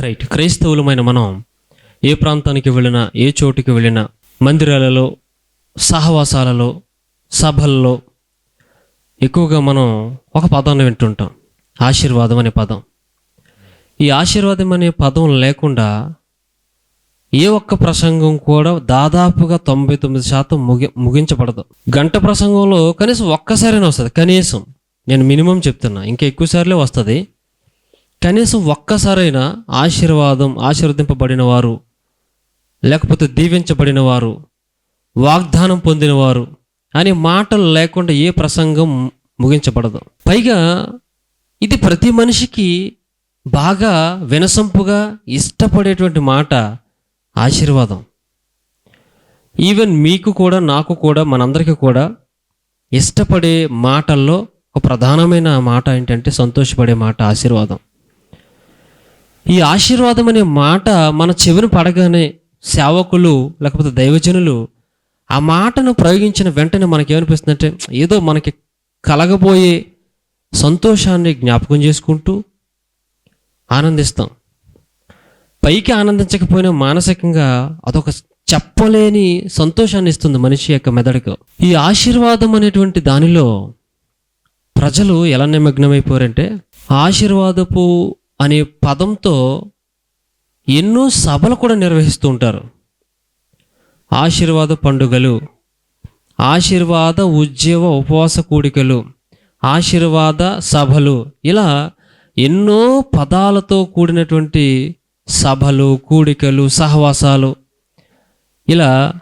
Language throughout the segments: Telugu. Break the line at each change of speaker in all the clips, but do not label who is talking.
రైట్. క్రైస్తవులమైన మనం ఏ ప్రాంతానికి వెళ్ళినా ఏ చోటుకి వెళ్ళినా మందిరాలలో సహవాసాలలో సభల్లో ఎక్కువగా మనం ఒక పదాన్ని వింటుంటాం. ఆశీర్వాదం అనే పదం. ఈ ఆశీర్వాదం అనే పదం లేకుండా ఏ ఒక్క ప్రసంగం కూడా దాదాపుగా తొంభై తొమ్మిది శాతం ముగి ముగించబడదు. గంట ప్రసంగంలో కనీసం ఒక్కసారైనా వస్తుంది. కనీసం. నేను మినిమం చెప్తున్నా. ఇంకా ఎక్కువసార్లే వస్తుంది. కనీసం ఒక్కసారైనా ఆశీర్వాదం ఆశీర్వదింపబడిన వారు లేకపోతే దీవించబడిన వారు వాగ్దానం పొందినవారు అనే మాటలు లేకుండా ఏ ప్రసంగం ముగించబడదు. పైగా ఇది ప్రతి మనిషికి బాగా వినసొంపుగా ఇష్టపడేటువంటి మాట ఆశీర్వాదం. ఈవెన్ మీకు కూడా నాకు కూడా మనందరికీ కూడా ఇష్టపడే మాటల్లో ఒక ప్రధానమైన మాట ఏంటంటే సంతోషపడే మాట ఆశీర్వాదం. ఈ ఆశీర్వాదం అనే మాట మన చెవిని పడగానే సేవకులు లేకపోతే దైవజనులు ఆ మాటను ప్రయోగించిన వెంటనే మనకేమనిపిస్తుందంటే ఏదో మనకి కలగబోయే సంతోషాన్ని జ్ఞాపకం చేసుకుంటూ ఆనందిస్తాం. పైకి ఆనందించకపోయినా మానసికంగా అదొక చెప్పలేని సంతోషాన్ని ఇస్తుంది మనిషి యొక్క మెదడుకు. ఈ ఆశీర్వాదం అనేటువంటి దానిలో ప్రజలు ఎలా నిమగ్నమైపోయారంటే ఆశీర్వాదపు అనే పదంతో ఎన్నో సభలు కూడా నిర్వహిస్తూ ఉంటారు. ఆశీర్వాద పండుగలు ఆశీర్వాద ఉద్యోగ ఉపవాస కూడికలు ఆశీర్వాద సభలు ఇలా ఎన్నో పదాలతో కూడినటువంటి సభలు కూడికలు సహవాసాలు ఇలా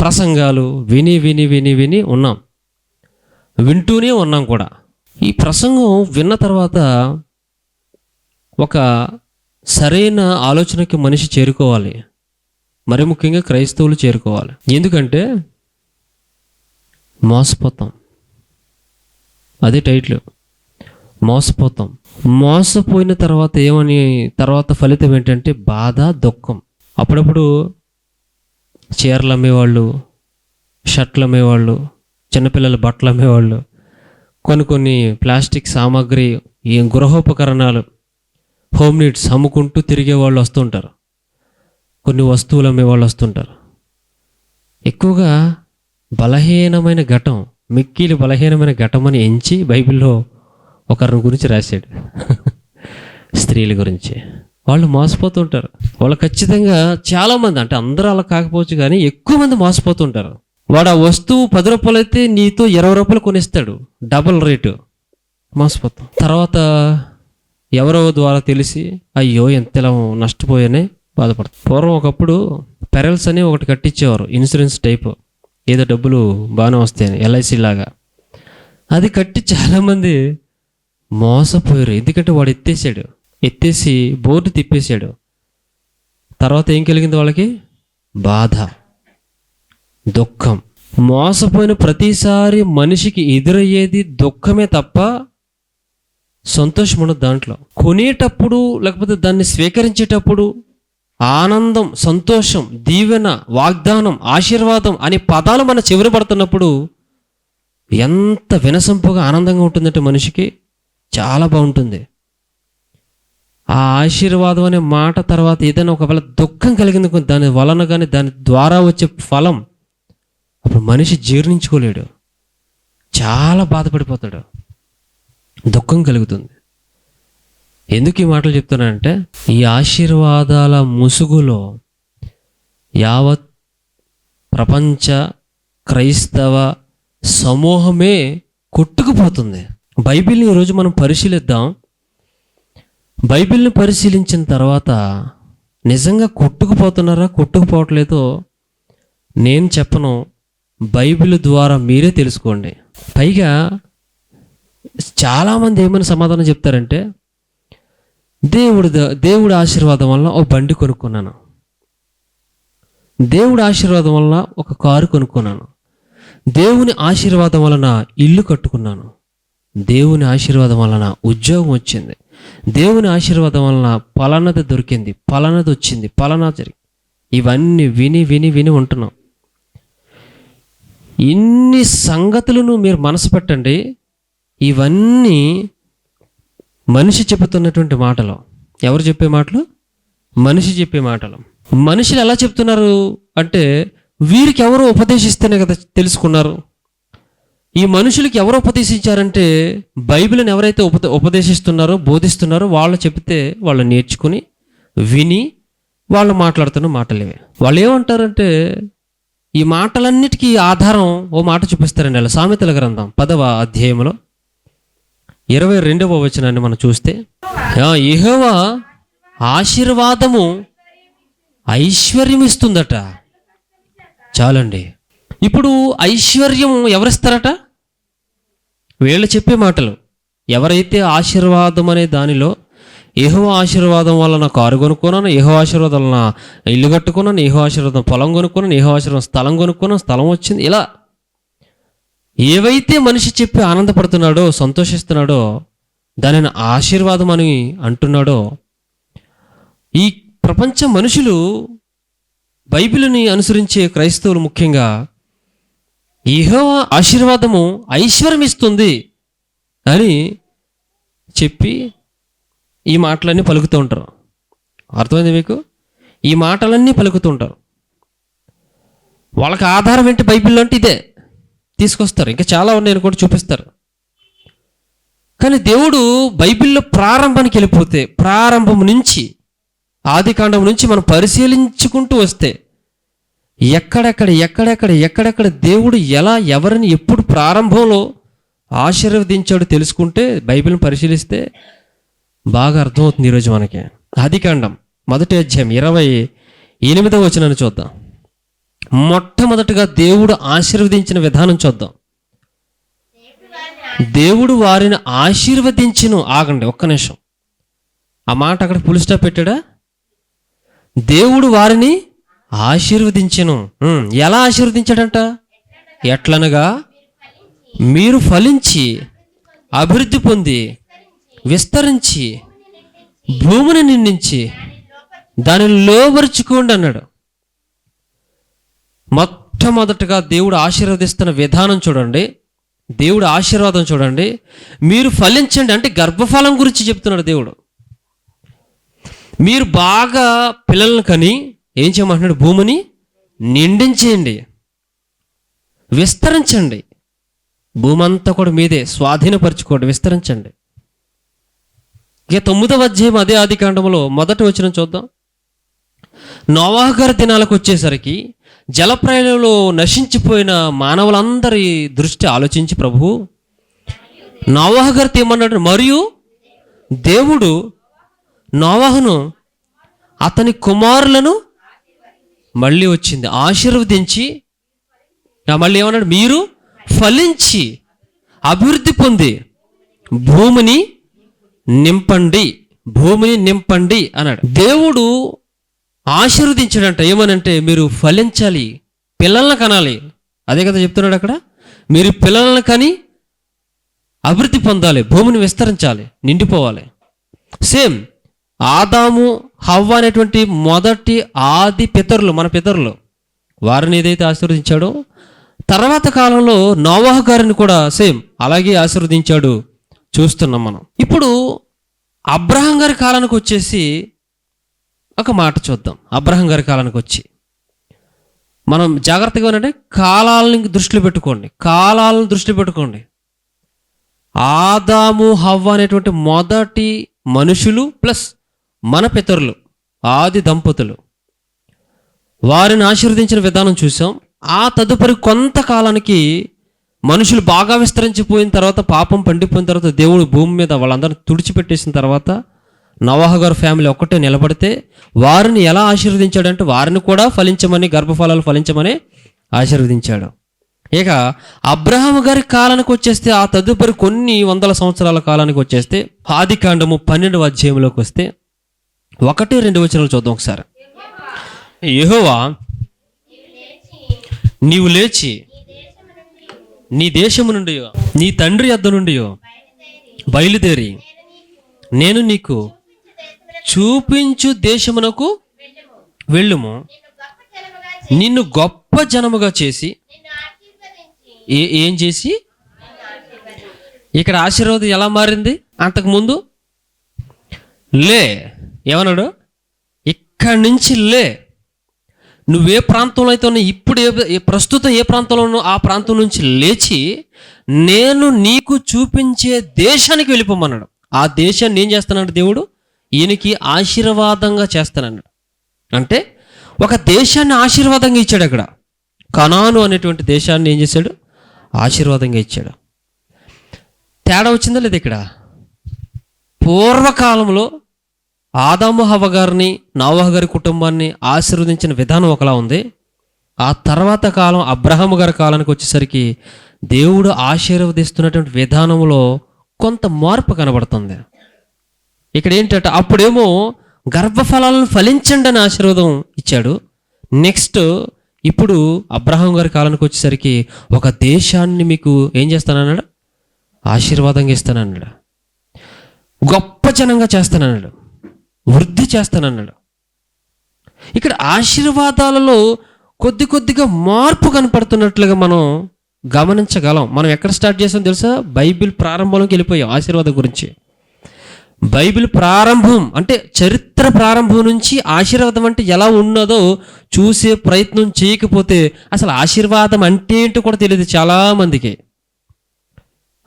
ప్రసంగాలు విని విని విని విని ఉన్నాం. వింటూనే ఉన్నాం కూడా. ఈ ప్రసంగం విన్న తర్వాత ఒక సరైన ఆలోచనకి మనిషి చేరుకోవాలి. మరి ముఖ్యంగా క్రైస్తవులు చేరుకోవాలి. ఎందుకంటే మోసపోతాం. అదే టైటిల్. మోసపోతాం. మోసపోయిన తర్వాత ఏమని తర్వాత ఫలితం ఏంటంటే బాధ దుఃఖం. అప్పుడప్పుడు చీరలు అమ్మేవాళ్ళు షర్ట్లు అమ్మేవాళ్ళు చిన్నపిల్లల బట్టలు అమ్మేవాళ్ళు కొన్ని కొన్ని ప్లాస్టిక్ సామాగ్రి ఈ గృహోపకరణాలు హోమ్ నీడ్స్ అమ్ముకుంటూ తిరిగే వాళ్ళు వస్తుంటారు. కొన్ని వస్తువులు అమ్మే వాళ్ళు వస్తుంటారు. ఎక్కువగా బలహీనమైన ఘటం మిక్కిలి బలహీనమైన ఘటం అని ఎంచి బైబిల్లో ఒకరిని గురించి రాశాడు. స్త్రీల గురించి. వాళ్ళు మోసపోతుంటారు. వాళ్ళు ఖచ్చితంగా చాలామంది అంటే అందరూ అలా కాకపోవచ్చు కానీ ఎక్కువ మంది మోసపోతుంటారు. వాడు ఆ వస్తువు పది రూపాయలు అయితే నీతో ఇరవై రూపాయలు కొనిస్తాడు. Double rate. మోసపోతాం. తర్వాత ఎవరో ద్వారా తెలిసి అయ్యో ఎంతలా నష్టపోయానే బాధపడతాం పూర్వం ఒకప్పుడు పెరల్స్ అని ఒకటి కట్టించేవారు ఇన్సూరెన్స్ టైప్. ఏదో డబ్బులు బాగానే వస్తాయని ఎల్ఐసి లాగా. అది కట్టి చాలామంది మోసపోయారు. ఎందుకంటే వాడు ఎత్తేసాడు. ఎత్తేసి బోర్డు తిప్పేశాడు తర్వాత ఏం కలిగింది వాళ్ళకి? బాధ. దుఃఖం. మోసపోయిన ప్రతిసారి మనిషికి ఎదురయ్యేది దుఃఖమే తప్ప సంతోషం ఉండదు దాంట్లో. కొనేటప్పుడు లేకపోతే దాన్ని స్వీకరించేటప్పుడు ఆనందం సంతోషం దీవెన వాగ్దానం ఆశీర్వాదం అనే పదాలు మన చివరి పడుతున్నప్పుడు ఎంత వినసొంపుగా ఆనందంగా ఉంటుందంటే మనిషికి చాలా బాగుంటుంది. ఆ ఆశీర్వాదం అనే మాట తర్వాత ఏదైనా ఒకవేళ దుఃఖం కలిగింది దాని వలన కానీ దాని ద్వారా వచ్చే ఫలం అప్పుడు మనిషి జీర్ణించుకోలేడు. చాలా బాధపడిపోతాడు. దుఃఖం కలుగుతుంది. ఎందుకు ఈ మాటలు చెప్తున్నానంటే ఈ ఆశీర్వాదాల ముసుగులో యావత్ ప్రపంచ క్రైస్తవ సమూహమే కొట్టుకుపోతుంది. బైబిల్ని ఈరోజు మనం పరిశీలిద్దాం. బైబిల్ని పరిశీలించిన తర్వాత నిజంగా కొట్టుకుపోతున్నారా కొట్టుకుపోవట్లేదో నేను చెప్పను. బైబిల్ ద్వారా మీరే తెలుసుకోండి. పైగా చాలామంది ఏమైనా సమాధానం చెప్తారంటే దేవుడు దేవుడి ఆశీర్వాదం వల్ల ఒక బండి కొనుక్కున్నాను. దేవుడి ఆశీర్వాదం వల్ల ఒక కారు కొనుక్కున్నాను. దేవుని ఆశీర్వాదం వలన ఇల్లు కట్టుకున్నాను. దేవుని ఆశీర్వాదం వలన ఉద్యోగం వచ్చింది. దేవుని ఆశీర్వాదం వలన పలానది దొరికింది పలానది వచ్చింది పలానా జరిగి ఇవన్నీ విని విని విని ఉంటున్నాం. ఇన్ని సంగతులను మీరు మనసు పెట్టండి ఇవన్నీ మనిషి చెబుతున్నటువంటి మాటలు. ఎవరు చెప్పే మాటలు? మనిషి చెప్పే మాటలు. మనుషులు ఎలా చెప్తున్నారు అంటే వీరికి ఎవరు ఉపదేశిస్తేనే కదా తెలుసుకున్నారు. ఈ మనుషులకి ఎవరు ఉపదేశించారంటే బైబిల్ని ఎవరైతే ఉప ఉపదేశిస్తున్నారో బోధిస్తున్నారో వాళ్ళు చెప్తే వాళ్ళు నేర్చుకుని విని వాళ్ళు మాట్లాడుతున్న మాటలేవే వాళ్ళు ఏమంటారంటే ఈ మాటలన్నిటికీ ఆధారం ఓ మాట చూపిస్తారండి అలా సామెతల గ్రంథం పదవ అధ్యాయంలో ఇరవై రెండవ వచనాన్ని మనం చూస్తే ఇహోవా ఆశీర్వాదము ఐశ్వర్యం ఇస్తుందట చాలండి. ఇప్పుడు ఐశ్వర్యం ఎవరిస్తారట? వీళ్ళు చెప్పే మాటలు. ఎవరైతే ఆశీర్వాదం అనే దానిలో ఏహో ఆశీర్వాదం వల్ల నా కారు కొనుక్కున్నాను ఏహో ఆశీర్వాదం వల్ల ఇల్లు కట్టుకున్నాను ఏహో ఆశీర్వాదం పొలం కొనుక్కున్నాను ఏహో ఆశీర్వాదం స్థలం కొనుక్కున్నాను స్థలం వచ్చింది ఇలా ఏవైతే మనిషి చెప్పి ఆనందపడుతున్నాడో సంతోషిస్తున్నాడో దానిని ఆశీర్వాదం అని అంటున్నాడో ఈ ప్రపంచ మనుషులు బైబిల్ని అనుసరించే క్రైస్తవులు ముఖ్యంగా ఇహో ఆశీర్వాదము ఐశ్వర్యం ఇస్తుంది అని చెప్పి ఈ మాటలన్నీ పలుకుతూ ఉంటారు. అర్థమైంది మీకు? ఈ మాటలన్నీ పలుకుతూ ఉంటారు. వాళ్ళకి ఆధారం ఏంటి బైబిల్లో అంటే ఇదే. తీసుకొస్తారు. ఇంకా చాలా ఉన్నాయని కూడా చూపిస్తారు. కానీ దేవుడు బైబిల్లో ప్రారంభానికి వెళ్ళిపోతే ప్రారంభం నుంచి ఆదికాండం నుంచి మనం పరిశీలించుకుంటూ వస్తే ఎక్కడెక్కడ ఎక్కడెక్కడ ఎక్కడెక్కడ దేవుడు ఎలా ఎవరిని ఎప్పుడు ప్రారంభంలో ఆశీర్వదించాడో తెలుసుకుంటే బైబిల్ని పరిశీలిస్తే బాగా అర్థమవుతుంది ఈరోజు మనకి. ఆది కాండం మొదటి అధ్యాయం ఇరవై ఎనిమిదవ వచనాన్ని చూద్దాం. మొట్టమొదటిగా దేవుడు ఆశీర్వదించిన విధానం చూద్దాం. దేవుడు వారిని ఆశీర్వదించిను. ఆగండి ఒక్క నిమిషం. ఆ మాట అక్కడ పులి స్టాప్ పెట్టాడా? దేవుడు వారిని ఆశీర్వదించను. ఎలా ఆశీర్వదించాడంట? ఎట్లనగా మీరు ఫలించి అభివృద్ధి పొంది విస్తరించి భూమిని నిండించి దానిని లోబరుచుకోండి అన్నాడు. మొట్టమొదటగా దేవుడు ఆశీర్వదిస్తున్న విధానం చూడండి. దేవుడు ఆశీర్వాదం చూడండి. మీరు ఫలించండి అంటే గర్భఫలం గురించి చెప్తున్నాడు దేవుడు. మీరు బాగా పిల్లలను కని ఏం చేయమంటున్నాడు? భూమిని నిండించేయండి. విస్తరించండి. భూమి అంతా కూడా మీదే స్వాధీనపరచుకోండి విస్తరించండి. ఇక తొమ్మిదవ అధ్యాయం అదే ఆది కాండంలో మొదటి వచ్చిన చూద్దాం. నోవాహు దినాలకు వచ్చేసరికి జలప్రయంలో నశించిపోయిన మానవులందరి దృష్టి ఆలోచించి ప్రభు నోవాహగారితో ఏమన్నాడు? మరియు దేవుడు నోవాహను అతని కుమారులను మళ్ళీ వచ్చింది ఆశీర్వదించి మళ్ళీ ఏమన్నాడు? మీరు ఫలించి అభివృద్ధి పొంది భూమిని నింపండి భూమిని నింపండి అన్నాడు. దేవుడు ఆశీర్వదించడంట. ఏమనంటే మీరు ఫలించాలి పిల్లల్ని కనాలి. అదే కదా చెప్తున్నాడు అక్కడ. మీరు పిల్లలను కని అభివృద్ధి పొందాలి భూమిని విస్తరించాలి నిండిపోవాలి. సేమ్ ఆదాము హవ్వ అనేటువంటి మొదటి ఆది పితరులు మన పితరులు వారిని ఏదైతే ఆశీర్వదించాడో తర్వాత కాలంలో నోవాహ గారిని కూడా సేమ్ అలాగే ఆశీర్వదించాడు చూస్తున్నాం మనం. ఇప్పుడు అబ్రహం గారి కాలానికి వచ్చేసి ఒక మాట చూద్దాం. అబ్రహం గారి కాలానికి వచ్చి. మనం జాగ్రత్తగా ఉండండి. కాలాలని దృష్టిలో పెట్టుకోండి. కాలాలను దృష్టిలో పెట్టుకోండి. ఆదాము హవ్వ అనేటువంటి మొదటి మనుషులు ప్లస్ మన పితరులు ఆది దంపతులు. వారిని ఆశీర్వదించిన విధానం చూసాం. ఆ తదుపరి కొంతకాలానికి మనుషులు బాగా విస్తరించిపోయిన తర్వాత పాపం పండిపోయిన తర్వాత దేవుడు భూమి మీద వాళ్ళందరిని తుడిచిపెట్టేసిన తర్వాత నవాహ గారు ఫ్యామిలీ ఒక్కటే నిలబడితే వారిని ఎలా ఆశీర్వదించాడంటే వారిని కూడా ఫలించమని గర్భఫలాలు ఫలించమని ఆశీర్వదించాడు. ఇక అబ్రహాం గారి కాలానికి వచ్చేస్తే ఆ తదుపరి కొన్ని వందల సంవత్సరాల కాలానికి వచ్చేస్తే ఆది కాండము పన్నెండవ అధ్యాయంలోకి వస్తే ఒకటి రెండు వచనాలు చూద్దాం ఒకసారి. యహోవా నీవు లేచి నీ దేశము నుండి నీ తండ్రి అద్ద నుండి బయలుదేరి నేను నీకు చూపించు దేశమునకు వెళ్ళుము. నిన్ను గొప్ప జనముగా చేసి ఏ ఏం చేసి? ఇక్కడ ఆశీర్వాదం ఎలా మారింది? అంతకుముందు లే ఏమన్నాడు? ఇక్కడి నుంచి లే. నువ్వే ప్రాంతంలో అయితే ఉన్నా ఇప్పుడు ఏ ప్రస్తుతం ఏ ప్రాంతంలో ఉన్నావు ఆ ప్రాంతం నుంచి లేచి నేను నీకు చూపించే దేశానికి వెళ్ళిపోమన్నాడు. ఆ దేశాన్ని ఏం చేస్తున్నాడు దేవుడు? ఈయనకి ఆశీర్వాదంగా చేస్తానన్నాడు. అంటే ఒక దేశాన్ని ఆశీర్వాదంగా ఇచ్చాడు అక్కడ. కనాను అనేటువంటి దేశాన్ని ఏం చేశాడు? ఆశీర్వాదంగా ఇచ్చాడు. తేడా వచ్చిందా లేదా ఇక్కడ? పూర్వకాలంలో ఆదాము హవ్వ గారిని నావహ గారి కుటుంబాన్ని ఆశీర్వదించిన విధానం ఒకలా ఉంది. ఆ తర్వాత కాలం అబ్రహము గారి కాలానికి వచ్చేసరికి దేవుడు ఆశీర్వదిస్తున్నటువంటి విధానంలో కొంత మార్పు కనబడుతుంది. ఇక్కడ ఏంటంటే అప్పుడేమో గర్భఫలాలను ఫలించండి అని ఆశీర్వాదం ఇచ్చాడు. నెక్స్ట్ ఇప్పుడు అబ్రహాం గారి కాలానికి వచ్చేసరికి ఒక దేశాన్ని మీకు ఏం చేస్తానన్నాడు? ఆశీర్వాదంగా ఇస్తానన్నాడు. గొప్ప జనంగా చేస్తానన్నాడు. వృద్ధి చేస్తానన్నాడు. ఇక్కడ ఆశీర్వాదాలలో కొద్ది కొద్దిగా మార్పు కనపడుతున్నట్లుగా మనం గమనించగలం. మనం ఎక్కడ స్టార్ట్ చేసాం తెలుసా? బైబిల్ ప్రారంభంలోకి వెళ్ళిపోయాం ఆశీర్వాదం గురించి. బైబిల్ ప్రారంభం అంటే చరిత్ర ప్రారంభం నుంచి ఆశీర్వాదం అంటే ఎలా ఉన్నదో చూసే ప్రయత్నం చేయకపోతే అసలు ఆశీర్వాదం అంటే ఏంటో కూడా తెలియదు చాలామందికి.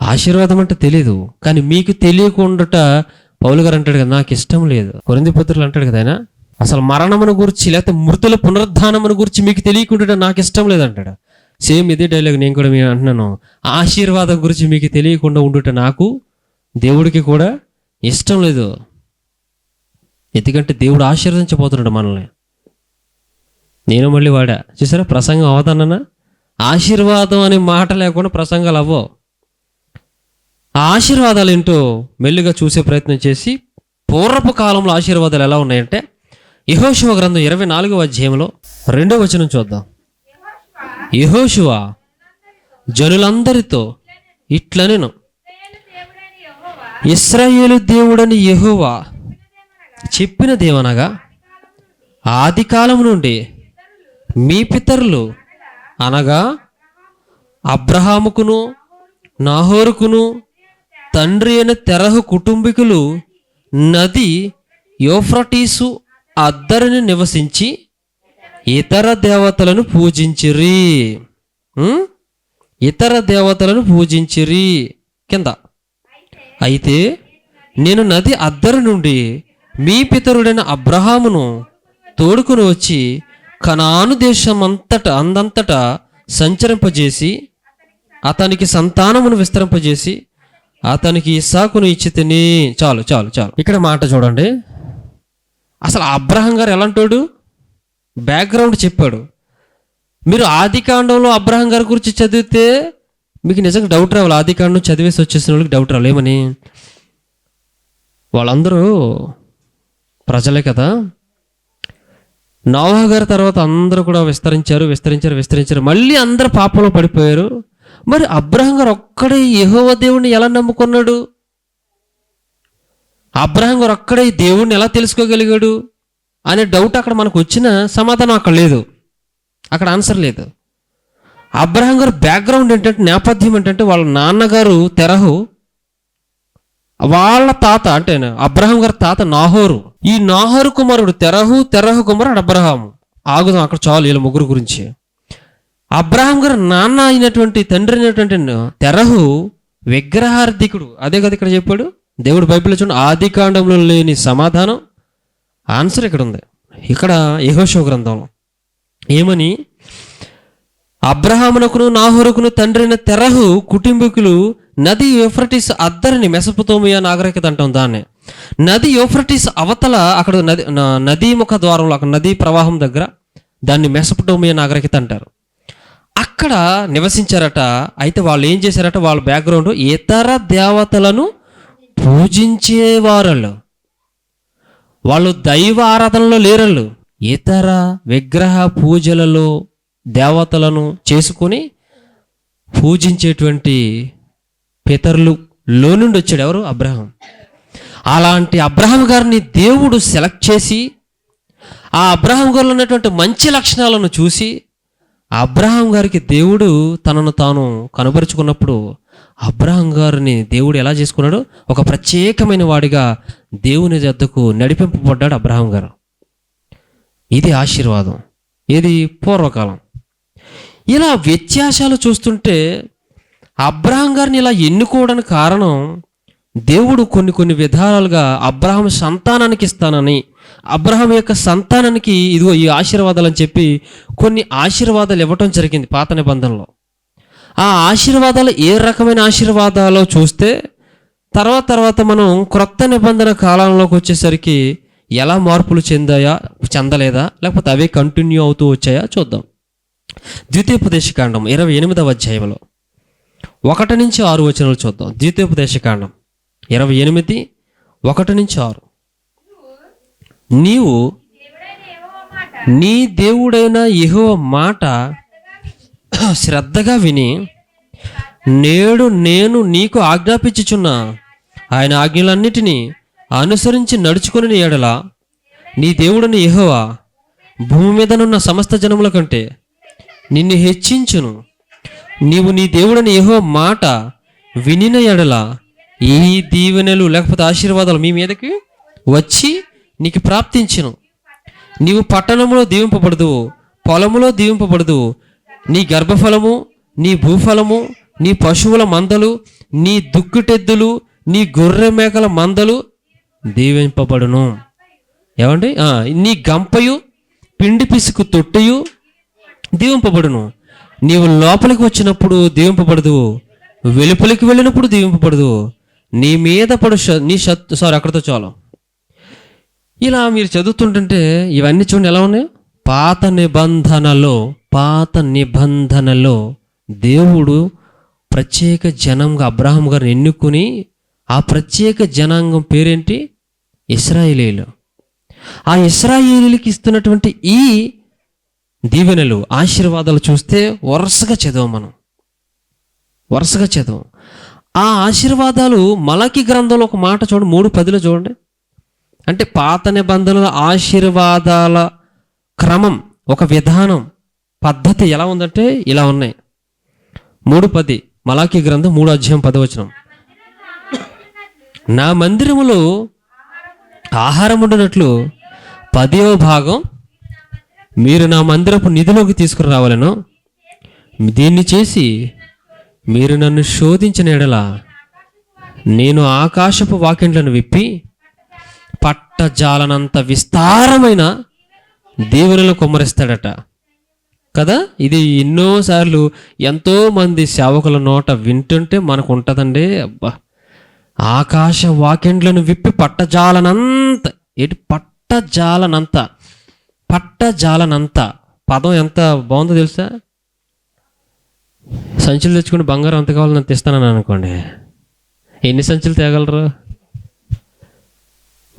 ఆశీర్వాదం అంటే తెలియదు కానీ మీకు తెలియకుండా పౌలు గారు అంటాడు కదా నాకు ఇష్టం లేదు. కొరింది పుత్రులు అంటాడు కదా ఆయన అసలు మరణమును గురించి లేకపోతే మృతుల పునరుద్ధానమును గురించి మీకు తెలియకుండా నాకు ఇష్టం లేదు అంటాడు. సేమ్ ఇదే డైలాగ్ నేను కూడా మేము అంటున్నాను. ఆశీర్వాదం గురించి మీకు తెలియకుండా ఉండుట నాకు దేవుడికి కూడా ఇష్టం లేదు. ఎందుకంటే దేవుడు ఆశీర్వదించబోతున్నాడు మనల్ని. నేను మళ్ళీ వాడా. చూసారా? ప్రసంగం అవదన్నా ఆశీర్వాదం అనే మాట లేకుండా ప్రసంగాలు అవ్వవు. ఆ ఆశీర్వాదాలు ఏంటో మెల్లిగా చూసే ప్రయత్నం చేసి పూర్వపు కాలంలో ఆశీర్వాదాలు ఎలా ఉన్నాయంటే యహోశివ గ్రంథం ఇరవై నాలుగవ అధ్యాయంలో రెండో వచనం చూద్దాం. యహోశివ జనులందరితో ఇట్లనెను. ఇస్రాయేలు దేవుడని యహోవా చెప్పిన దేవనగా ఆది కాలం నుండి మీ పితరులు అనగా అబ్రహాముకును నాహోరుకును తండ్రి అయిన తెరహు కుటుంబీకులు నది యోఫ్రటీసు అద్దరిని నివసించి ఇతర దేవతలను పూజించిరి. ఇతర దేవతలను పూజించిరి. కింద. అయితే నేను నది అద్దరు నుండి మీ పితరుడైన అబ్రహామును తోడుకుని వచ్చి కనాను దేశం అంతటా అందంతటా సంచరింపజేసి అతనికి సంతానమును విస్తరింపజేసి అతనికి ఇస్సాకును ఇచ్చి తిని చాలు చాలు చాలు. ఇక్కడ మాట చూడండి. అసలు అబ్రహం గారు ఎలాంటోడు? బ్యాక్గ్రౌండ్ చెప్పాడు. మీరు ఆది కాండంలో అబ్రహం గారి గురించి చదివితే మీకు నిజంగా డౌట్ రావాలి? ఆది కాండం చదివేసి వచ్చేసిన వాళ్ళకి డౌట్ రావాలి? ఏమని? వాళ్ళందరూ ప్రజలే కదా. నోవా గారి తర్వాత అందరూ కూడా విస్తరించారు విస్తరించారు విస్తరించారు. మళ్ళీ అందరు పాపంలో పడిపోయారు. మరి అబ్రహం గారు ఒక్కడే యహోవ దేవుణ్ణి ఎలా నమ్ముకున్నాడు? అబ్రహం గారు ఒక్కడే దేవుణ్ణి ఎలా తెలుసుకోగలిగాడు? అనే డౌట్ అక్కడ మనకు వచ్చిన సమాధానం అక్కడ లేదు. అక్కడ ఆన్సర్ లేదు. అబ్రహం గారు బ్యాక్గ్రౌండ్ ఏంటంటే నేపథ్యం ఏంటంటే వాళ్ళ నాన్నగారు తెరహు వాళ్ళ తాత అంటే అబ్రహం గారి తాత నాహోరు. ఈ నాహోరు కుమారుడు తెరహు తెరహు కుమారుడు అబ్రహాము. ఆగుదాం అక్కడ చాలు వీళ్ళ ముగ్గురు గురించి. అబ్రహాం గారు నాన్న అయినటువంటి తండ్రి అయినటువంటి తెరహు విగ్రహార్థికుడు. అదే కదా ఇక్కడ చెప్పాడు? దేవుడు బైబిల్లో చూడండి ఆది కాండంలో లేని సమాధానం. ఆన్సర్ ఇక్కడ ఉంది. ఇక్కడ యహోశో గ్రంథంలో. ఏమని? అబ్రహామునకును నాహోరుకును తండ్రైన తెరహు కుటుంబీకులు నది యూఫ్రటిస్ అద్దరిని మెసపుతోమియా నాగరికత అంటాం దాన్ని. నది యూఫ్రటిస్ అవతల అక్కడ నది నదీ ముఖ ద్వారంలో అక్కడ నదీ ప్రవాహం దగ్గర దాన్ని మెసపుటోమియా నాగరికత అంటారు. అక్కడ నివసించారట అయితే వాళ్ళు ఏం చేశారట వాళ్ళ బ్యాక్గ్రౌండ్ ఇతర దేవతలను పూజించేవారళ్ళు. వాళ్ళు దైవ ఆరాధనలో లేరళ్ళు. ఇతర విగ్రహ పూజలలో దేవతలను చేసుకొని పూజించేటువంటి పితరులు లో నుండి వచ్చాడు ఎవరు? అబ్రహం. అలాంటి అబ్రహం గారిని దేవుడు సెలెక్ట్ చేసి ఆ అబ్రహం గారిలో ఉన్నటువంటి మంచి లక్షణాలను చూసి అబ్రహం గారికి దేవుడు తనను తాను కనబరుచుకున్నప్పుడు అబ్రహం గారిని దేవుడు ఎలా చేసుకున్నాడు? ఒక ప్రత్యేకమైన వాడిగా దేవుని వద్దకు నడిపింపబడ్డాడు అబ్రహం గారు. ఇది ఆశీర్వాదం. ఇది పూర్వకాలం. ఇలా వ్యత్యాసాలు చూస్తుంటే అబ్రహాం గారిని ఇలా ఎన్నుకోవడానికి కారణం దేవుడు కొన్ని కొన్ని విధాలుగా అబ్రహాం సంతానానికి ఇస్తానని అబ్రహాం యొక్క సంతానానికి ఇదిగో ఈ ఆశీర్వాదాలు అని చెప్పి కొన్ని ఆశీర్వాదాలు ఇవ్వటం జరిగింది పాత నిబంధనలో. ఆ ఆశీర్వాదాలు ఏ రకమైన ఆశీర్వాదాలో చూస్తే తర్వాత తర్వాత మనం క్రొత్త నిబంధన కాలంలోకి వచ్చేసరికి ఎలా మార్పులు చెందాయా చెందలేదా లేకపోతే అవే కంటిన్యూ అవుతూ వచ్చాయా చూద్దాం. ద్వితీయోపదేశకాండం ఇరవై ఎనిమిదవ అధ్యాయంలో. ఒకటి నుంచి ఆరు వచనాలు చూద్దాం. ద్వితీయోపదేశకాండం ఇరవై ఎనిమిది ఒకటి నుంచి ఆరు. నీవు నీ దేవుడైన యెహోవా మాట శ్రద్ధగా విని నేడు నేను నీకు ఆజ్ఞాపించుచున్నా. ఆయన ఆజ్ఞలన్నిటినీ అనుసరించి నడుచుకుని ఎడల నీ దేవుడిని యెహోవా భూమి మీదనున్న సమస్త జనముల కంటే నిన్ను హెచ్చించును. నీవు నీ దేవుడని ఏహో మాట వినిన ఎడల ఈ దీవెనలు లేకపోతే ఆశీర్వాదాలు మీ మీదకి వచ్చి నీకు ప్రాప్తించును. నీవు పట్టణంలో దీవింపబడదు పొలములో దీవింపబడదు. నీ గర్భఫలము నీ భూఫలము నీ పశువుల మందలు నీ దుక్కుటెద్దులు నీ గొర్రె మేకల మందలు దీవింపబడును. ఏమండి? నీ గంపయు పిండి పిసుకు తొట్టయు దీవింపబడును. నీవు లోపలికి వచ్చినప్పుడు దీవింపబడదు. వెలుపలికి వెళ్ళినప్పుడు దీవింపబడదు. నీ మీద పడు నీ శత్ సారీ అక్కడితో చాలు. ఇలా మీరు చదువుతుంటుంటే ఇవన్నీ చూడండి ఎలా ఉన్నాయి? పాత నిబంధనలో పాత నిబంధనలో దేవుడు ప్రత్యేక జనంగా అబ్రాహం గారిని ఎన్నుకుని ఆ ప్రత్యేక జనాంగం పేరేంటి? ఇస్రాయేలీలు. ఆ ఇస్రాయేలీలకి ఇస్తున్నటువంటి ఈ దీవెనలు ఆశీర్వాదాలు చూస్తే వరుసగా చదవం మనం. వరుసగా చదవం ఆ ఆశీర్వాదాలు మలకి గ్రంథంలో ఒక మాట చూడండి మూడు పదిలో చూడండి. అంటే పాత నిబంధనల ఆశీర్వాదాల క్రమం ఒక విధానం పద్ధతి ఎలా ఉందంటే ఇలా ఉన్నాయి. మూడు పది మలాకి గ్రంథం మూడు అధ్యాయం పదవచనం నా మందిరములో ఆహారం ఉండినట్లు పదో భాగం మీరు నా మందిరపు నిధిలోకి తీసుకురావాలను. దీన్ని చేసి మీరు నన్ను శోధించిన ఎడల నేను ఆకాశపు వాకిండ్లను విప్పి పట్టజాలనంత విస్తారమైన దేవులను కుమ్మరిస్తాడట. కదా? ఇది ఎన్నోసార్లు ఎంతోమంది సేవకుల నోట వింటుంటే మనకు ఉంటుందండి అబ్బా! ఆకాశ వాకెండ్లను విప్పి పట్టజాలనంత ఎటు పట్టజాలనంత. పట్టజాలనంత. పదం ఎంత బాగుందో తెలుసా? సంచులు తెచ్చుకుని బంగారం ఎంత కావాలని అంత తెస్తానని అనుకోండి. ఎన్ని సంచులు తేగలరు?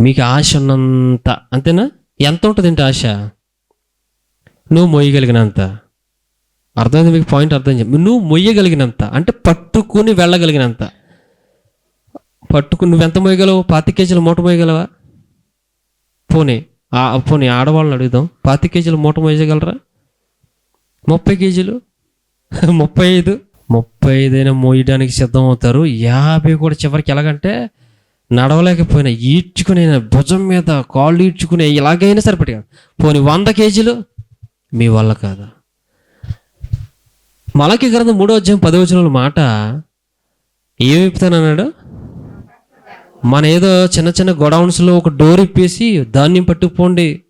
మీకు ఆశ ఉన్నంత. అంతేనా? ఎంత ఉంటుంది ఏంటి ఆశ? నువ్వు మొయ్యగలిగినంత. అర్థమైంది మీకు పాయింట్ అర్థం చెప్పి నువ్వు మొయ్యగలిగినంత. అంటే పట్టుకుని వెళ్ళగలిగినంత. పట్టుకుని నువ్వెంత మోయగలవు పాతి కేజీల మూట మోయగలవా పోనీ. పోనీ ఆడవాళ్ళని అడుగుదాం. పాతి కేజీలు మూట మోయగలరా ముప్పై కేజీలు? ముప్పై ఐదు? ముప్పై ఐదైనా మోయడానికి సిద్ధం అవుతారు యాభై కూడా చివరికి ఎలాగంటే నడవలేకపోయినా ఈడ్చుకునే భుజం మీద కాళ్ళు ఈడ్చుకునే ఇలాగైనా సరిపడి పోనీ వంద కేజీలు? మీ వల్ల కాదా? మలకి గ్రంథం మూడో అధ్యాయం పదవచనంలో మాట ఏమి చెప్తానన్నాడు మన ఏదో చిన్న చిన్న గొడౌన్స్లో ఒక డోర్ ఇప్పేసి ధాన్యం పట్టుకుపోండి.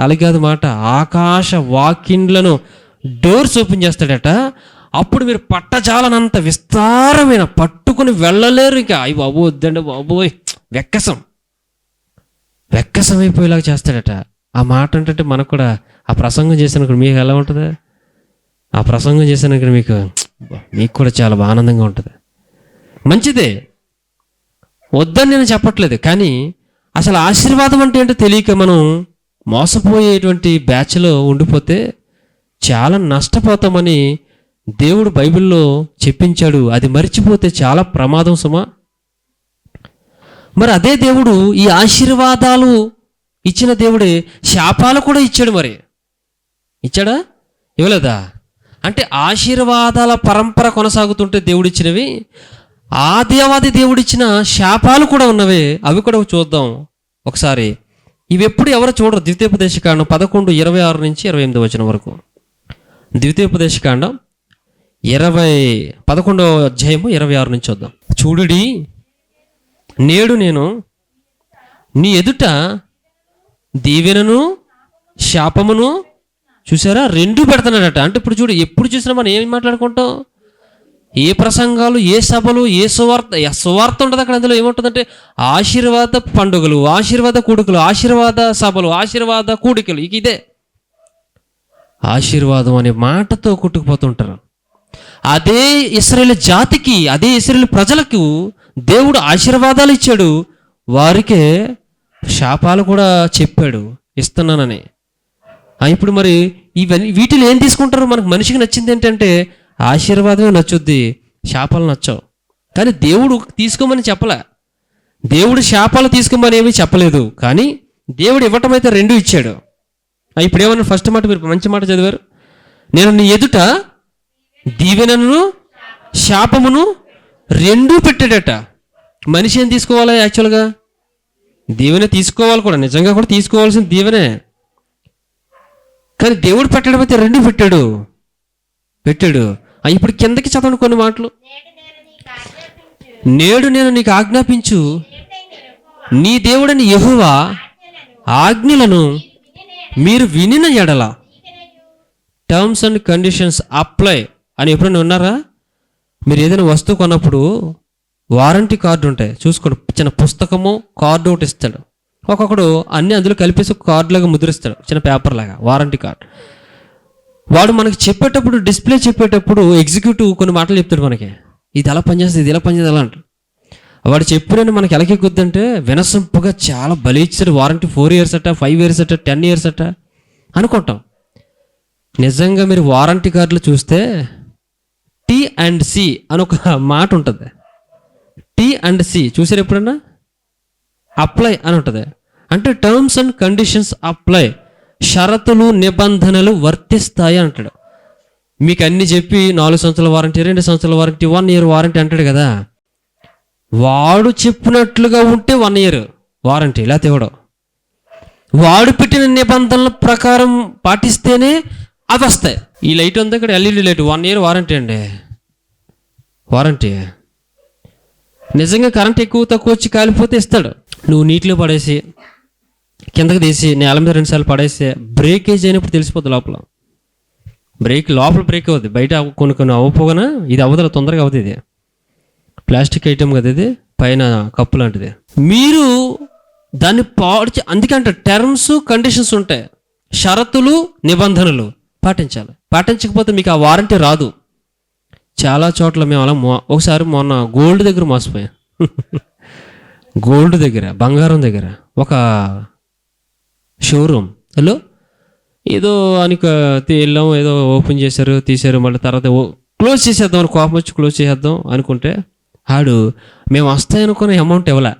అలాగే కాదు మాట. ఆకాశ వాకిండ్లను డోర్స్ ఓపెన్ చేస్తాడట. అప్పుడు మీరు పట్టజాలనంత విస్తారమైన పట్టుకుని వెళ్ళలేరు ఇక. అయ్యి బాబు వద్దండి బాబోయ్. వెక్కసం. వెక్కసం అయిపోయేలాగా చేస్తాడట. ఆ మాట అంటే మనకు కూడా ఆ ప్రసంగం చేసినప్పుడు మీకు ఎలా ఉంటుంది? ఆ ప్రసంగం చేసినప్పుడు మీకు మీకు కూడా చాలా ఆనందంగా ఉంటుంది. మంచిదే. వద్దని నేను చెప్పట్లేదు కానీ అసలు ఆశీర్వాదం అంటే ఏంటో తెలియక మనం మోసపోయేటువంటి బ్యాచ్లో ఉండిపోతే చాలా నష్టపోతామని దేవుడు బైబిల్లో చెప్పించాడు. అది మర్చిపోతే చాలా ప్రమాదం సుమా. మరి అదే దేవుడు ఈ ఆశీర్వాదాలు ఇచ్చిన దేవుడే శాపాలు కూడా ఇచ్చాడు మరి. ఇచ్చాడా? ఇవ్వలేదా? అంటే ఆశీర్వాదాల పరంపర కొనసాగుతుంటే దేవుడు ఆదివాది ఆ దేవాది దేవుడిచ్చిన శాపాలు కూడా ఉన్నవే అవి కూడా చూద్దాం ఒకసారి. ఇవి ఎప్పుడు ఎవరు చూడరు? ద్వితీయోపదేశకాండం పదకొండు ఇరవై ఆరు నుంచి ఇరవై ఎనిమిది వచ్చిన వరకు. ద్వితీయోపదేశకాండం ఇరవై పదకొండవ అధ్యాయము ఇరవై ఆరు నుంచి వద్దాం చూడుడి నేడు నేను నీ ఎదుట దీవెనను శాపమును చూసారా? రెండు పెడుతున్నాడట. అంటే ఇప్పుడు చూడు ఎప్పుడు చూసినా మనం ఏం మాట్లాడుకుంటాం? ఏ ప్రసంగాలు ఏ సభలు ఏ సువార్త సువార్త ఉంటుంది అక్కడ అందులో ఏముంటుందంటే ఆశీర్వాద పండుగలు ఆశీర్వాద కూడుకలు ఆశీర్వాద సభలు ఆశీర్వాద కూడికలు. ఇక ఇదే. ఆశీర్వాదం అనే మాటతో కొట్టుకుపోతుంటారు. అదే ఇస్రాయేల్ జాతికి అదే ఇస్రాయేల్ ప్రజలకు దేవుడు ఆశీర్వాదాలు ఇచ్చాడు. వారికే శాపాలు కూడా చెప్పాడు. ఇస్తున్నానని. ఇప్పుడు మరి ఇవన్నీ వీటిలో ఏం తీసుకుంటారు? మనకు మనిషికి నచ్చింది ఏంటంటే ఆశీర్వాదమే నచ్చుద్ది శాపాలు నచ్చవు. కానీ దేవుడు తీసుకోమని చెప్పలే. దేవుడు శాపాలు తీసుకోమని ఏమీ చెప్పలేదు. కానీ దేవుడు ఇవ్వటం అయితే రెండు ఇచ్చాడు. ఇప్పుడు ఏమన్నా ఫస్ట్ మాట మీరు మంచి మాట చదివారు? నేను నీ ఎదుట దీవెనను శాపమును రెండూ పెట్టాడట. మనిషి ఏం తీసుకోవాలా యాక్చువల్గా? దీవెన తీసుకోవాలి కూడా. నిజంగా కూడా తీసుకోవాల్సిన దీవెనే. కానీ దేవుడు పెట్టడం అయితే రెండు పెట్టాడు. పెట్టాడు. ఇప్పుడు కిందకి చదవండి కొన్ని మాటలు. నేడు నేను నీకు ఆజ్ఞాపించు. నీ దేవుడని యహువా ఆజ్ఞలను మీరు వినిన ఎడల టర్మ్స్ అండ్ కండిషన్స్ అప్లై అని ఎప్పుడైనా ఉన్నారా? మీరు ఏదైనా వస్తువు కొన్నప్పుడు వారంటీ కార్డు ఉంటాయి. చూసుకోండి చిన్న పుస్తకము కార్డు ఒకటి ఇస్తాడు. ఒక్కొక్కడు అన్ని అందులో కలిపేసి కార్డులాగా కార్డు లాగా ముద్రిస్తాడు. చిన్న పేపర్ లాగా వారంటీ కార్డు వాడు మనకి చెప్పేటప్పుడు డిస్ప్లే చెప్పేటప్పుడు ఎగ్జిక్యూటివ్ కొన్ని మాటలు చెప్తాడు మనకి. ఇది ఎలా పనిచేస్తుంది ఇది ఎలా పనిచేస్తుంది ఎలా అంటారు వాడు చెప్పినని మనకి ఎలాగెక్కుద్దంటే వినసొంపుగా చాలా బలి ఇచ్చారు వారంటీ ఫోర్ ఇయర్స్ అట ఫైవ్ ఇయర్స్ అట టెన్ ఇయర్స్ అట అనుకుంటాం. నిజంగా మీరు వారంటీ కార్డులు చూస్తే టీ అండ్ సి అని ఒక మాట ఉంటుంది. టీ అండ్ సి చూసారు ఎప్పుడన్నా? అప్లై అని ఉంటుంది. అంటే టర్మ్స్ అండ్ కండిషన్స్ అప్లై షరతులు నిబంధనలు వర్తిస్తాయి అంటాడు. మీకు అన్ని చెప్పి నాలుగు సంవత్సరాల వారంటీ రెండు సంవత్సరాల వారంటీ వన్ ఇయర్ వారంటీ అంటాడు కదా. వాడు చెప్పినట్లుగా ఉంటే వన్ ఇయర్ వారంటీ ఇలా తేవడం వాడు పెట్టిన నిబంధనల ప్రకారం పాటిస్తేనే అవి వస్తాయి. ఈ లైట్ ఉంది ఇక్కడ LED light one year warranty అండి. వారంటీ. నిజంగా కరెంట్ ఎక్కువ తక్కువ వచ్చి కాలిపోతే ఇస్తాడు. నువ్వు నీటిలో పడేసి కిందకి తీసి నేల మీద రెండుసార్లు పడేస్తే బ్రేకేజ్ అయినప్పుడు తెలిసిపోద్ది లోపల. బ్రేక్ లోపల బ్రేక్ అవుద్ది. బయట కొన్ని కొన్ని అవ్వపోగానే ఇది అవ్వదు తొందరగా అవుతుంది ఇది. ప్లాస్టిక్ ఐటమ్ కదా ఇది పైన కప్పు లాంటిది. మీరు దాన్ని పాడు అందుకంటే టర్మ్స్ కండిషన్స్ ఉంటాయి. షరతులు నిబంధనలు పాటించాలి. పాటించకపోతే మీకు ఆ వారంటీ రాదు. చాలా చోట్ల మేము అలా మో ఒకసారి మొన్న గోల్డ్ దగ్గర మోసపోయాం. గోల్డ్ దగ్గర బంగారం దగ్గర. ఒక షోరూమ్ హలో ఏదో అనిక వెళ్ళాం ఏదో ఓపెన్ చేశారు తీశారు మళ్ళీ తర్వాత ఓ- క్లోజ్ చేసేద్దాం అని కోపం వచ్చి క్లోజ్ చేసేద్దాం అనుకుంటే ఆడు మేము వస్తాయనుకున్న అమౌంట్ ఇవ్వలే.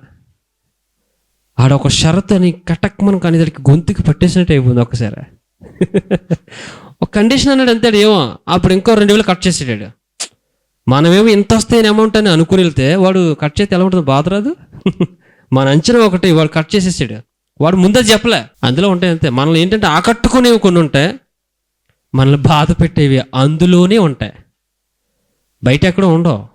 ఆడ ఒక షరత్ అని కటక్మని కానీ దానికి గొంతుకి పట్టేసినట్టు అయిపోయింది ఒకసారి ఒక కండిషన్ అన్నాడు అంతే ఏమో. అప్పుడు ఇంకో రెండు వేలు కట్ చేసేటాడు మనమేమో ఇంత వస్తాయని అమౌంట్ అని అనుకుని వెళ్తే వాడు కట్ చేస్తే ఎలా ఉంటుంది బాధ రాదు. మన అంచనా ఒకటి వాడు కట్ చేసేసాడు. వాడు ముందే చెప్పలే. అందులో ఉంటాయి అంతే. మనల్ని ఏంటంటే ఆకట్టుకునేవి కొన్ని ఉంటాయి. మనల్ని బాధ పెట్టేవి అందులోనే ఉంటాయి. బయట ఎక్కడ ఉండవు.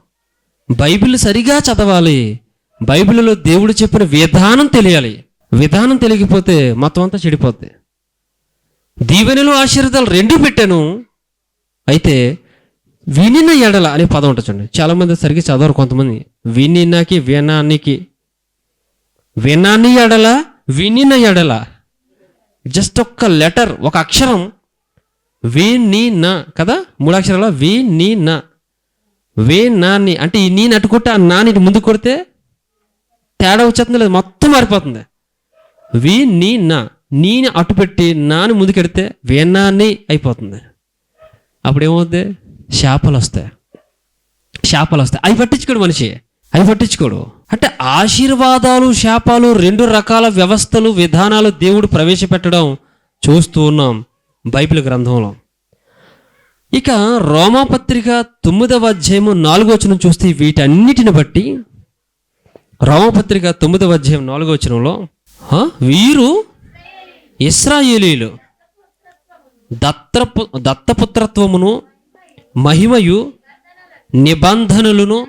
బైబిల్ సరిగా చదవాలి. బైబిల్లో దేవుడు చెప్పిన విధానం తెలియాలి. విధానం తెలియకపోతే మొత్తం అంతా చెడిపోద్ది. దీవెనలు ఆశీర్వాదాలు రెండు పెట్టాను. అయితే వినిన ఎడల అనే పదం ఉంటుంది చూడండి. చాలామంది సరిగ్గా చదవరు కొంతమంది. వినినకి వినానికి. వినాని ఎడల వినిన ఎడల. జస్ట్ ఒక్క లెటర్ ఒక అక్షరం. వి నీ నా కదా? మూడు అక్షరాల వి నీ నా వే నాని అంటే ఈ నేను అటు ఆ నాని ఇటు ముందు కొడితే తేడా వచ్చేస్తుంది లేదు? మొత్తం మారిపోతుంది. వి నీ నా నీని అటు పెట్టి నాని ముందుకెడితే వేనాన్ని అయిపోతుంది. అప్పుడు ఏమవుతుంది శాపలు వస్తాయి. శాపలు వస్తాయి. అవి పట్టించుకోడు మనిషి. అవి పట్టించుకోడు. అంటే ఆశీర్వాదాలు శాపాలు రెండు రకాల వ్యవస్థలు విధానాలు దేవుడు ప్రవేశపెట్టడం చూస్తూ ఉన్నాం బైబిల్ గ్రంథంలో. ఇక రోమాపత్రిక తొమ్మిదవ అధ్యాయము నాలుగో వచనం చూస్తే వీటన్నిటిని బట్టి రోమపత్రిక తొమ్మిదవ అధ్యాయం నాలుగో వచనంలో వీరు ఇస్రాయేలీలు దత్తపు దత్తపుత్రత్వమును మహిమయు నిబంధనలను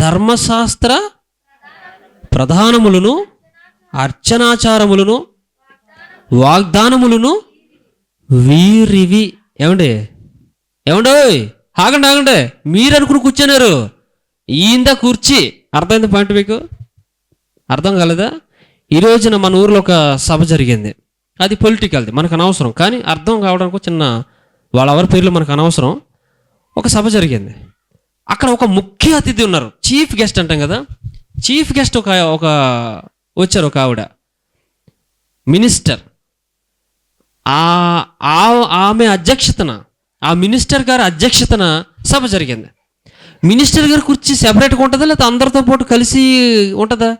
ధర్మశాస్త్ర ప్రధానములను అర్చనాచారములను వాగ్దానములను వీరివి. ఏమండి? ఏమండోయ్ ఆగండి ఆగండి. మీరు అనుకుని కూర్చున్నారు. ఈంద కూర్చి. అర్థమైంది పాయింట్ మీకు? అర్థం కాలేదా? ఈ రోజున మన ఊర్లో ఒక సభ జరిగింది. అది పొలిటికల్ది మనకు అనవసరం. కానీ అర్థం కావడానికి చిన్న వాళ్ళెవరి పేర్లు మనకు అనవసరం. ఒక సభ జరిగింది. అక్కడ ఒక ముఖ్య అతిథి ఉన్నారు. చీఫ్ గెస్ట్ అంటాం కదా? చీఫ్ గెస్ట్ ఒక ఒక వచ్చారు ఒక ఆవిడ. మినిస్టర్ ఆ ఆమె అధ్యక్షతన ఆ మినిస్టర్ గారి అధ్యక్షతన సభ జరిగింది. మినిస్టర్ గారి కుర్చీ సెపరేట్గా ఉంటుందా లేదా అందరితో పాటు కలిసి ఉంటుందా?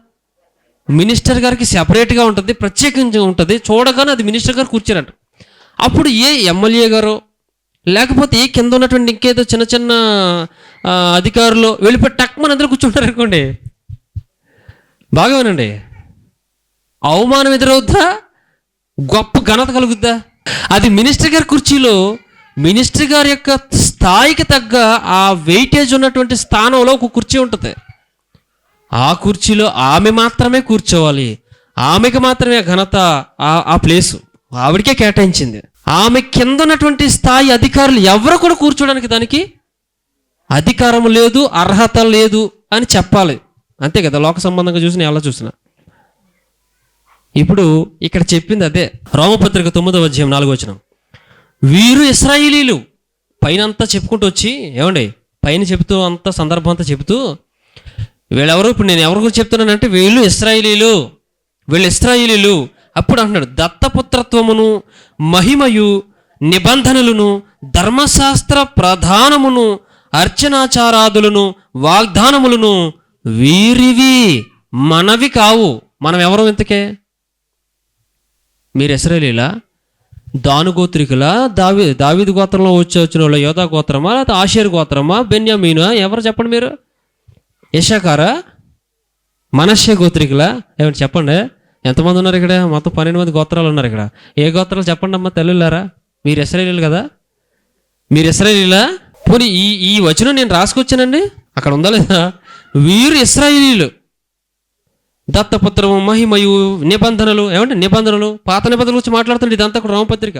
మినిస్టర్ గారికి సెపరేట్గా ఉంటుంది ప్రత్యేకంగా ఉంటుంది. చూడగానే అది మినిస్టర్ గారు కూర్చారంట అప్పుడు ఏ ఎమ్మెల్యే గారు లేకపోతే కింద ఉన్నటువంటి ఇంకేదో చిన్న చిన్న అధికారులు వెళ్ళిపోయి టక్ మన అందరూ కూర్చుంటారు అనుకోండి. బాగా వినండి అవమానం ఎదురవుద్దా? గొప్ప ఘనత కలుగుద్దా? అది మినిస్టర్ గారి కుర్చీలో మినిస్టర్ గారి యొక్క స్థాయికి తగ్గ ఆ వెయిటేజ్ ఉన్నటువంటి స్థానంలో ఒక కుర్చీ ఉంటుంది. ఆ కుర్చీలో ఆమె మాత్రమే కూర్చోవాలి. ఆమెకి మాత్రమే ఘనత ఆ ఆ ప్లేసు. ఆవిడకే కేటాయించింది. ఆమె కింద ఉన్నటువంటి స్థాయి అధికారులు ఎవరు కూడా కూర్చోడానికి దానికి అధికారం లేదు అర్హత లేదు అని చెప్పాలి. అంతే కదా లోక సంబంధంగా చూసిన ఎలా చూసినా ఇప్పుడు ఇక్కడ చెప్పింది అదే రోమపత్రిక తొమ్మిదవ అధ్యాయం నాలుగు వచ్చిన వీరు ఇస్రాయిలీలు పైన అంతా చెప్పుకుంటూ వచ్చి ఏమండి పైన చెబుతూ అంత సందర్భం అంతా చెబుతూ వీళ్ళెవరు? ఇప్పుడు నేను ఎవరి గురించి చెప్తున్నానంటే వీళ్ళు ఇస్రాయిలీలు వీళ్ళు ఇస్రాయిలీలు అప్పుడు అంటున్నాడు దత్తపుత్రత్వమును మహిమయు నిబంధనలను ధర్మశాస్త్ర ప్రధానమును అర్చనాచారాదులను వాగ్దానములను వీరివి మనవి కావు. మనం ఎవరు ఇంతకే? మీరు ఇస్రాయేలీలా? దాను గోత్రికులా? దావి దావిది గోత్రంలో వచ్చి వచ్చిన వాళ్ళు యోధా గోత్రమా? లేకపోతే ఆషేర్ గోత్రమా? బెన్యామీనా? ఎవరు చెప్పండి మీరు? యశాకారా మనశ్య గోత్రికులా? ఏమైనా చెప్పండి. ఎంతమంది ఉన్నారు ఇక్కడ? మొత్తం పన్నెండు మంది గోత్రాలు ఉన్నారు ఇక్కడ. ఏ గోత్రాలు చెప్పండి అమ్మా తల్లులారా? మీరు ఇస్రాయలీలు కదా? మీరు ఇస్రాయలీలా? పోనీ ఈ ఈ వచనం నేను రాసుకొచ్చానండి? అక్కడ ఉందా లేదా? వీరు ఇస్రాయేలీలు. దత్తపుత్రము మహిమయు నిబంధనలు ఏమంటే నిబంధనలు? పాత నిబంధనల గురించి మాట్లాడుతుండే ఇదంతా కూడా రామపత్రిక.